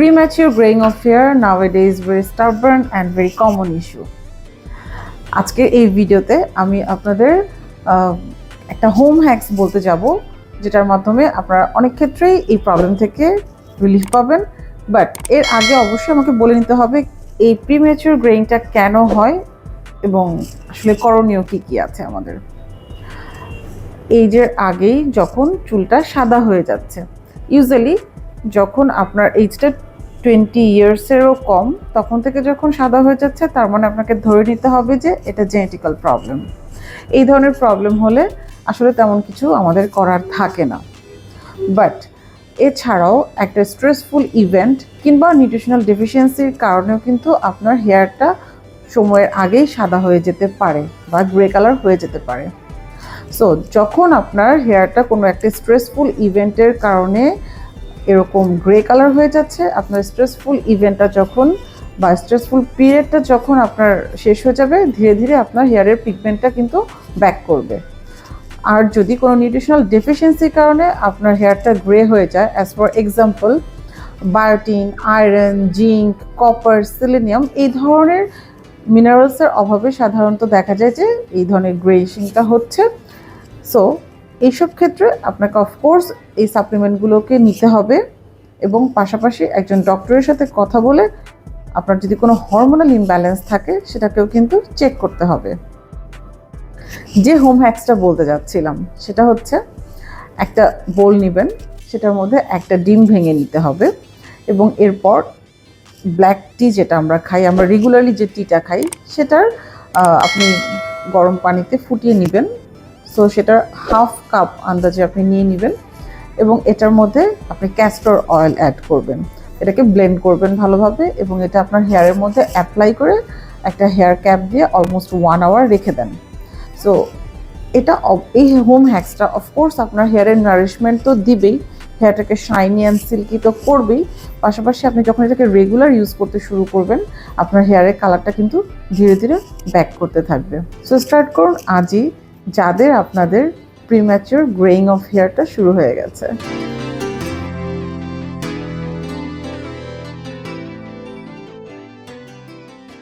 Premature graying of hair. Nowadays, very stubborn and very common issue. আজকে এই ভিডিওতে আমি আপনাদের একটা হোম হ্যাক্স বলতে যাব, যেটার মাধ্যমে আপনারা অনেক ক্ষেত্রেই এই প্রবলেম থেকে রিলিফ পাবেন। বাট এর আগে অবশ্যই আমাকে বলে নিতে হবে, এই প্রিমেচুর গ্রেইংটা কেন হয় এবং আসলে করণীয় কী কী আছে আমাদের। এইজের আগেই যখন চুলটা সাদা হয়ে যাচ্ছে ইউজুয়ালি যখন আপনার এইজটা টোয়েন্টি ইয়ার্সেরও কম, তখন থেকে যখন সাদা হয়ে যাচ্ছে, তার মানে আপনাকে ধরে নিতে হবে যে এটা জেনেটিক্যাল প্রবলেম এই ধরনের প্রবলেম হলে আসলে তেমন কিছু আমাদের করার থাকে না। বাট এছাড়াও একটা স্ট্রেসফুল ইভেন্ট কিংবা নিউট্রিশনাল ডেফিসিয়েন্সির কারণেও কিন্তু আপনার হেয়ারটা সময়ের আগেই সাদা হয়ে যেতে পারে বা গ্রে কালার হয়ে যেতে পারে। সো যখন আপনার হেয়ারটা কোনো একটা স্ট্রেসফুল ইভেন্টের কারণে এরকম গ্রে কালার হয়ে যাচ্ছে, আপনার স্ট্রেসফুল ইভেন্টটা যখন বা স্ট্রেসফুল পিরিয়ডটা যখন আপনার শেষ হয়ে যাবে, ধীরে ধীরে আপনার হেয়ারের পিগমেন্টটা কিন্তু ব্যাক করবে। আর যদি কোনো নিউট্রিশনাল ডেফিসিয়েন্সির কারণে আপনার হেয়ারটা গ্রে হয়ে যায় as for example biotin iron zinc copper selenium এই ধরনের মিনারেলসের অভাবে সাধারণত দেখা যায় যে এই ধরনের গ্রেশিংটা হচ্ছে। সো এইসব ক্ষেত্রে আপনাকে অফকোর্স এই সাপ্লিমেন্টগুলোকে নিতে হবে এবং পাশাপাশি একজন ডক্টরের সাথে কথা বলে আপনার যদি কোনো হরমোনাল ইমব্যালেন্স থাকে, সেটাকেও কিন্তু চেক করতে হবে। যে হোম হ্যাক্সটা বলতে যাচ্ছিলাম, সেটা হচ্ছে একটা বোল নেবেন, সেটার মধ্যে একটা ডিম ভেঙে নিতে হবে এবং এরপর ব্ল্যাক টি যেটা আমরা খাই, আমরা রেগুলারলি যে টিটা খাই, সেটার আপনি গরম পানিতে ফুটিয়ে নেবেন। সো সেটার হাফ কাপ আন্দাজে আপনি নিয়ে নেবেন এবং এটার মধ্যে আপনি ক্যাস্টর অয়েল অ্যাড করবেন। এটাকে ব্লেন্ড করবেন ভালোভাবে এবং এটা আপনার হেয়ারের মধ্যে অ্যাপ্লাই করে একটা হেয়ার ক্যাপ দিয়ে অলমোস্ট ওয়ান আওয়ার রেখে দেন। সো এটা এই হোম হ্যাক্সটা অফকোর্স আপনার হেয়ারের নারিশমেন্ট তো দিবেই হেয়ারটাকে শাইনি অ্যান্ড সিল্কি তো করবেই। পাশাপাশি আপনি যখন এটাকে রেগুলার ইউজ করতে শুরু করবেন, আপনার হেয়ারের কালারটা কিন্তু ধীরে ধীরে ব্যাক করতে থাকবে। সো স্টার্ট করুন আজই যাদের আপনাদের প্রিম্যাচিওর গ্রেইং অফ হেয়ারটা শুরু হয়ে গেছে।